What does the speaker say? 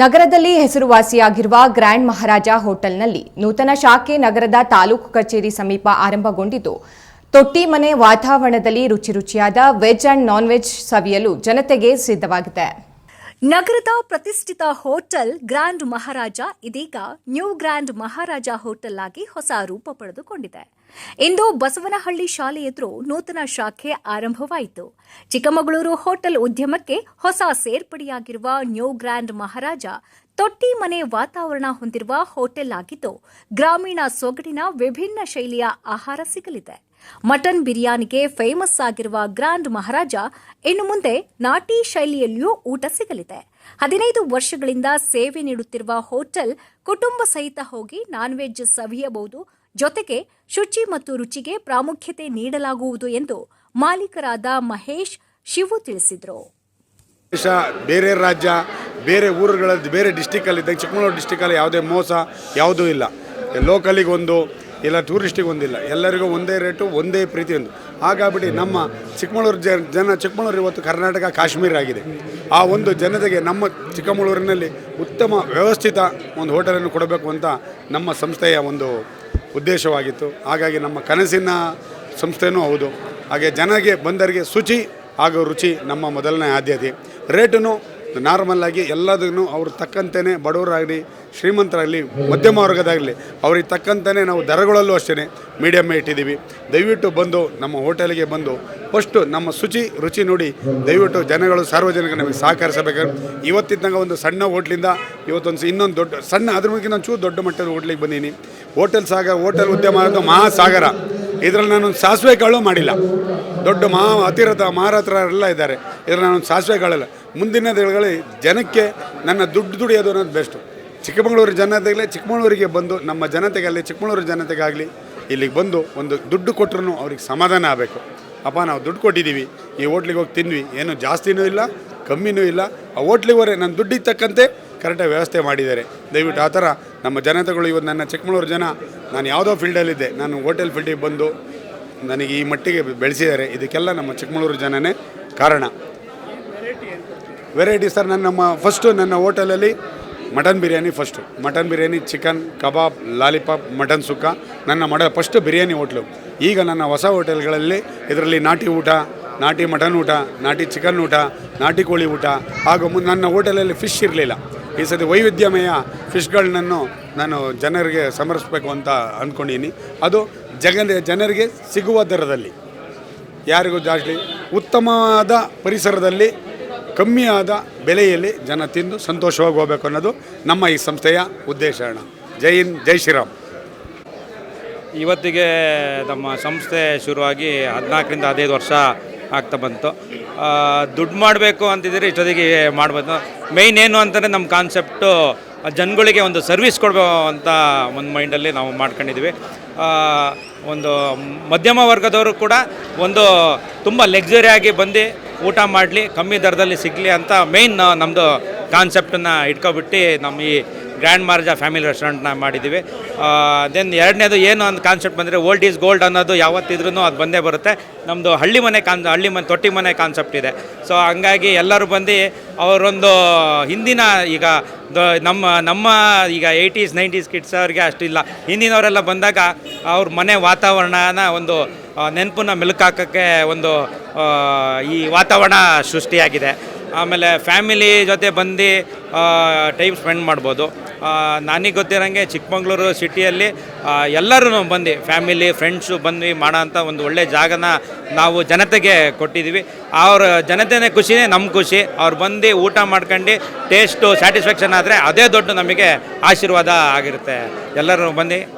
ನಗರದಲ್ಲಿ ಹೆಸರುವಾಸಿಯಾಗಿರುವ ಗ್ರ್ಯಾಂಡ್ ಮಹಾರಾಜ ಹೋಟೆಲ್ನಲ್ಲಿ ನೂತನ ಶಾಖೆ ನಗರದ ತಾಲೂಕು ಕಚೇರಿ ಸಮೀಪ ಆರಂಭಗೊಂಡಿದ್ದು ತೊಟ್ಟಿ ಮನೆ ವಾತಾವರಣದಲ್ಲಿ ರುಚಿ ರುಚಿಯಾದ ವೆಜ್ ಅಂಡ್ ನಾನ್ ವೆಜ್ ಸವಿಯಲು ಜನತೆಗೆ ಸಿದ್ಧವಾಗಿದೆ. ನಗರದ ಪ್ರತಿಷ್ಠಿತ ಹೋಟೆಲ್ ಗ್ರ್ಯಾಂಡ್ ಮಹಾರಾಜ ಇದೀಗ ನ್ಯೂ ಗ್ರ್ಯಾಂಡ್ ಮಹಾರಾಜ ಹೋಟೆಲ್ ಆಗಿ ಹೊಸ ರೂಪ ಪಡೆದುಕೊಂಡಿದೆ. ಇಂದು ಬಸವನಹಳ್ಳಿ ಶಾಲೆ ಎದುರು ನೂತನ ಶಾಖೆ ಆರಂಭವಾಯಿತು. ಚಿಕ್ಕಮಗಳೂರು ಹೋಟೆಲ್ ಉದ್ಯಮಕ್ಕೆ ಹೊಸ ಸೇರ್ಪಡೆಯಾಗಿರುವ ನ್ಯೂ ಗ್ರ್ಯಾಂಡ್ ಮಹಾರಾಜ ತೊಟ್ಟಿ ಮನೆ ವಾತಾವರಣ ಹೊಂದಿರುವ ಹೋಟೆಲ್ ಆಗಿದ್ದು, ಗ್ರಾಮೀಣ ಸೊಗಡಿನ ವಿಭಿನ್ನ ಶೈಲಿಯ ಆಹಾರ ಸಿಗಲಿದೆ. ಮಟನ್ ಬಿರಿಯಾನಿಗೆ ಫೇಮಸ್ ಆಗಿರುವ ಗ್ರ್ಯಾಂಡ್ ಮಹಾರಾಜ ಇನ್ನು ಮುಂದೆ ನಾಟಿ ಶೈಲಿಯಲ್ಲಿಯೂ ಊಟ ಸಿಗಲಿದೆ. ಹದಿನೈದು ವರ್ಷಗಳಿಂದ ಸೇವೆ ನೀಡುತ್ತಿರುವ ಹೋಟೆಲ್ ಕುಟುಂಬ ಸಹಿತ ಹೋಗಿ ನಾನ್ ವೆಜ್ ಸವಿಯಬಹುದು ಜೊತೆಗೆ ಶುಚಿ ಮತ್ತು ರುಚಿಗೆ ಪ್ರಾಮುಖ್ಯತೆ ನೀಡಲಾಗುವುದು ಎಂದು ಮಾಲೀಕರಾದ ಮಹೇಶ್ ಶಿವು ತಿಳಿಸಿದರು. ದೇಶ ಬೇರೆ ರಾಜ್ಯ, ಬೇರೆ ಊರುಗಳಲ್ಲಿ, ಬೇರೆ ಡಿಸ್ಟಿಕಲ್ಲಿ ಇದ್ದಾಗ ಚಿಕ್ಕಮಗಳೂರು ಡಿಸ್ಟಿಕಲ್ಲಿ ಯಾವುದೇ ಮೋಸ ಯಾವುದೂ ಇಲ್ಲ. ಲೋಕಲಿಗೆ ಒಂದು ಇಲ್ಲ ಟೂರಿಸ್ಟಿಗೆ ಒಂದಿಲ್ಲ. ಎಲ್ಲರಿಗೂ ಒಂದೇ ರೇಟು ಒಂದೇ ಪ್ರೀತಿಯೊಂದು ಹಾಗಾಗ್ಬಿಟ್ಟು ನಮ್ಮ ಚಿಕ್ಕಮಗಳೂರು ಜನ ಜನ ಚಿಕ್ಕಮಗಳೂರು ಇವತ್ತು ಕರ್ನಾಟಕ, ಕಾಶ್ಮೀರ ಆಗಿದೆ. ಆ ಒಂದು ಜನತೆಗೆ ನಮ್ಮ ಚಿಕ್ಕಮಗಳೂರಿನಲ್ಲಿ ಉತ್ತಮ ವ್ಯವಸ್ಥಿತ ಒಂದು ಹೋಟೆಲನ್ನು ಕೊಡಬೇಕು ಅಂತ ನಮ್ಮ ಸಂಸ್ಥೆಯ ಒಂದು ಉದ್ದೇಶವಾಗಿತ್ತು. ಹಾಗಾಗಿ ನಮ್ಮ ಕನಸಿನ ಸಂಸ್ಥೆನೂ ಹೌದು. ಹಾಗೆ ಜನಗೆ ಬಂದರಿಗೆ ಶುಚಿ ಹಾಗೂ ರುಚಿ ನಮ್ಮ ಮೊದಲನೇ ಆದ್ಯತೆ. ರೇಟನ್ನು ನಾರ್ಮಲ್ ಆಗಿ ಎಲ್ಲದನ್ನು ಅವ್ರ ತಕ್ಕಂತೆಯೇ ಬಡವರಾಗಲಿ, ಶ್ರೀಮಂತರಾಗಲಿ, ಮಧ್ಯಮ ವರ್ಗದಾಗಲಿ, ಅವ್ರಿಗೆ ತಕ್ಕಂತೆಯೇ ನಾವು ದರಗಳಲ್ಲೂ ಅಷ್ಟೇ ಮೀಡಿಯಮ್ಮೇ ಇಟ್ಟಿದ್ದೀವಿ. ದಯವಿಟ್ಟು ಬಂದು ನಮ್ಮ ಹೋಟೆಲ್ಗೆ ಬಂದು ಫಸ್ಟು ನಮ್ಮ ಶುಚಿ, ರುಚಿ ನೋಡಿ ದಯವಿಟ್ಟು ಜನಗಳು ಸಾರ್ವಜನಿಕ ನಮಗೆ ಸಹಕರಿಸಬೇಕು ಇವತ್ತಿದ್ದಂಗೆ ಒಂದು ಸಣ್ಣ ಹೋಟ್ಲಿಂದ ಇವತ್ತೊಂದು ಇನ್ನೊಂದು ದೊಡ್ಡ, ಸಣ್ಣ, ಅದ್ರ ಬಗ್ಗೆ ನಾನು ದೊಡ್ಡ ಮಟ್ಟದ ಹೋಟ್ಲಿಗೆ ಬಂದೀನಿ. ಹೋಟೆಲ್ ಸಾಗರ ಹೋಟೆಲ್ ಉದ್ಯಮ ಅಂತ ಮಹಾಸಾಗರ. ಇದರಲ್ಲಿ ನಾನು ಸಾಸಿವೆ ಕಾಳು ಮಾಡಿಲ್ಲ. ದೊಡ್ಡ ಮಹಾ, ಅತಿರಥ ಮಹಾರಥರೆಲ್ಲ ಇದ್ದಾರೆ. ಇದರಲ್ಲಿ ನಾನು ಸಾಸಿವೆ ಕಾಳಲ್ಲ. ಮುಂದಿನ ದಿನಗಳಲ್ಲಿ ಜನಕ್ಕೆ ನನ್ನ ದುಡ್ಡು ದುಡಿಯೋದು ಅನ್ನೋದು ಬೆಸ್ಟು ಚಿಕ್ಕಮಗಳೂರು ಜನತೆಗೆ ಚಿಕ್ಕಮಗಳೂರಿಗೆ ಬಂದು, ನಮ್ಮ ಜನತೆಗಾಗಲಿ ಚಿಕ್ಕಮಗಳೂರು ಜನತೆಗಾಗಲಿ ಇಲ್ಲಿಗೆ ಬಂದು ಒಂದು ದುಡ್ಡು ಕೊಟ್ಟರು ಅವ್ರಿಗೆ ಸಮಾಧಾನ ಆಗಬೇಕು. ಅಪ್ಪ, ನಾವು ದುಡ್ಡು ಕೊಟ್ಟಿದ್ದೀವಿ. ಈ ಹೋಟ್ಲಿಗೆ ಹೋಗಿ ತಿಂದ್ವಿ. ಏನು ಜಾಸ್ತಿನೂ ಇಲ್ಲ, ಕಮ್ಮಿನೂ ಇಲ್ಲ. ಆ ಹೋಟ್ಲಿಗೆ ಹೋರೆ ನನ್ನ ದುಡ್ಡಿಗೆ ತಕ್ಕಂತೆ ಕರೆಕ್ಟಾಗಿ ವ್ಯವಸ್ಥೆ ಮಾಡಿದ್ದಾರೆ. ದಯವಿಟ್ಟು ಆ ಥರ ನಮ್ಮ ಜನತೆಗಳು ಇವತ್ತು ನನ್ನ ಚಿಕ್ಕಮಗಳೂರು ಜನ, ನಾನು ಯಾವುದೋ ಫೀಲ್ಡಲ್ಲಿದ್ದೆ. ನಾನು ಹೋಟೆಲ್ ಫೀಲ್ಡಿಗೆ ಬಂದು ನನಗೆ ಈ ಮಟ್ಟಿಗೆ ಬೆಳೆಸಿದ್ದಾರೆ. ಇದಕ್ಕೆಲ್ಲ ನಮ್ಮ ಚಿಕ್ಕಮಗಳೂರು ಜನನೇ ಕಾರಣ. ವೆರೈಟಿ ಸರ್, ನನ್ನ ನಮ್ಮ ಫಸ್ಟು ನನ್ನ ಹೋಟೆಲಲ್ಲಿ mutton biryani first mutton biryani, chicken, kebab, lollipop, mutton ಸುಕ್ಕ. ನನ್ನ ಮಡ ಫಸ್ಟು ಬಿರಿಯಾನಿ ಹೋಟ್ಲು. ಈಗ ನನ್ನ ಹೊಸ ಹೋಟೆಲ್ಗಳಲ್ಲಿ ಇದರಲ್ಲಿ ನಾಟಿ ಊಟ, ನಾಟಿ ಮಟನ್ ಊಟ, ನಾಟಿ ಚಿಕನ್ ಊಟ, ನಾಟಿ ಕೋಳಿ ಊಟ. ಹಾಗೂ ನನ್ನ ಹೋಟೆಲಲ್ಲಿ ಫಿಶ್ ಇರಲಿಲ್ಲ. ಈ ಸತಿ ವೈವಿಧ್ಯಮಯ ಫಿಶ್ಗಳನ್ನು ನಾನು ಜನರಿಗೆ ಸಮರ್ಪಿಸಬೇಕು ಅಂತ ಅಂದ್ಕೊಂಡಿದ್ದೀನಿ ಅದು ಜಗನ್, ಜನರಿಗೆ ಸಿಗುವ ದರದಲ್ಲಿ. ಯಾರಿಗೂ ಜಾಸ್ತಿ, ಉತ್ತಮವಾದ ಪರಿಸರದಲ್ಲಿ, ಕಮ್ಮಿಯಾದ ಬೆಲೆಯಲ್ಲಿ ಜನ ತಿಂದು ಸಂತೋಷವಾಗಿ ಹೋಗಬೇಕು ಅನ್ನೋದು ನಮ್ಮ ಈ ಸಂಸ್ಥೆಯ ಉದ್ದೇಶ ಅಣ್ಣ. ಜೈ ಹಿಂದ್, ಜೈ ಶ್ರೀರಾಮ್. ಇವತ್ತಿಗೆ ನಮ್ಮ ಸಂಸ್ಥೆ ಶುರುವಾಗಿ ಹದಿನಾಲ್ಕರಿಂದ ಹದಿನೈದು ವರ್ಷ ಆಗ್ತಾ ಬಂತು. ದುಡ್ಡು ಮಾಡಬೇಕು ಅಂತಿದ್ರೆ ಇಷ್ಟೊತ್ತಿಗೆ ಮಾಡ್ಬೋದು. ಮೇಯ್ನ್ ಏನು ಅಂತಂದರೆ ನಮ್ಮ ಕಾನ್ಸೆಪ್ಟು ಜನಗಳಿಗೆ ಒಂದು ಸರ್ವಿಸ್ ಕೊಡಬೇಕು ಅಂತ ಒಂದು ಮೈಂಡಲ್ಲಿ ನಾವು ಮಾಡ್ಕೊಂಡಿದ್ವಿ ಒಂದು ಮಧ್ಯಮ ವರ್ಗದವರು ಕೂಡ ಒಂದು ತುಂಬ ಲಗ್ಸುರಿಯಾಗಿ ಬಂದು ಊಟ ಮಾಡಲಿ, ಕಮ್ಮಿ ದರದಲ್ಲಿ ಸಿಗಲಿ ಅಂತ ಮೇಯ್ನ್ ನಮ್ಮದು ಕಾನ್ಸೆಪ್ಟನ್ನು ಇಟ್ಕೊಬಿಟ್ಟು ನಮ್ಮ ಈ ಗ್ರ್ಯಾಂಡ್ ಮಾರ್ಜಾ ಫ್ಯಾಮಿಲಿ ರೆಸ್ಟೋರೆಂಟ್ನ ಮಾಡಿದ್ದೀವಿ. ದೆನ್ ಎರಡನೇದು ಏನು ಒಂದು ಕಾನ್ಸೆಪ್ಟ್ ಬಂದರೆ ಓಲ್ಡ್ ಈಸ್ ಗೋಲ್ಡ್ ಅನ್ನೋದು ಯಾವತ್ತಿದ್ರೂ ಅದು ಬಂದೇ ಬರುತ್ತೆ. ನಮ್ಮದು ಹಳ್ಳಿ ಮನೆ ಕಾನ್, ಹಳ್ಳಿ ಮನೆ, ತೊಟ್ಟಿ ಮನೆ ಕಾನ್ಸೆಪ್ಟ್ ಇದೆ. ಸೊ ಹಂಗಾಗಿ ಎಲ್ಲರೂ ಬಂದು ಅವರೊಂದು ಹಿಂದಿನ ಈಗ ನಮ್ಮ ನಮ್ಮ ಈಗ ಏಯ್ಟೀಸ್, ನೈಂಟೀಸ್ ಕಿಡ್ಸ್ ಅವ್ರಿಗೆ ಅಷ್ಟಿಲ್ಲ ಹಿಂದಿನವರೆಲ್ಲ ಬಂದಾಗ ಅವ್ರ ಮನೆ ವಾತಾವರಣನ ಒಂದು ನೆನಪನ್ನ ಮೆಲುಕಾಕೋಕ್ಕೆ ಒಂದು ಈ ವಾತಾವರಣ ಸೃಷ್ಟಿಯಾಗಿದೆ. ಆಮೇಲೆ ಫ್ಯಾಮಿಲಿ ಜೊತೆ ಬಂದು ಟೈಮ್ ಸ್ಪೆಂಡ್ ಮಾಡ್ಬೋದು. ನನಗೆ ಗೊತ್ತಿರೋಂಗೆ ಚಿಕ್ಕಮಂಗ್ಳೂರು ಸಿಟಿಯಲ್ಲಿ ಎಲ್ಲರೂ ಬಂದು ಫ್ಯಾಮಿಲಿ ಫ್ರೆಂಡ್ಸು ಬಂದ್ವಿ ಮಾಡೋಂಥ ಒಂದು ಒಳ್ಳೆ ಜಾಗನ ನಾವು ಜನತೆಗೆ ಕೊಟ್ಟಿದ್ದೀವಿ ಅವ್ರ ಜನತೆನೇ ಖುಷಿನೇ ನಮ್ಮ ಖುಷಿ. ಅವ್ರು ಬಂದು ಊಟ ಮಾಡ್ಕೊಂಡು ಟೇಸ್ಟು ಸ್ಯಾಟಿಸ್ಫ್ಯಾಕ್ಷನ್ ಆದರೆ ಅದೇ ದೊಡ್ಡ ನಮಗೆ ಆಶೀರ್ವಾದ ಆಗಿರುತ್ತೆ. ಎಲ್ಲರೂ ಬಂದು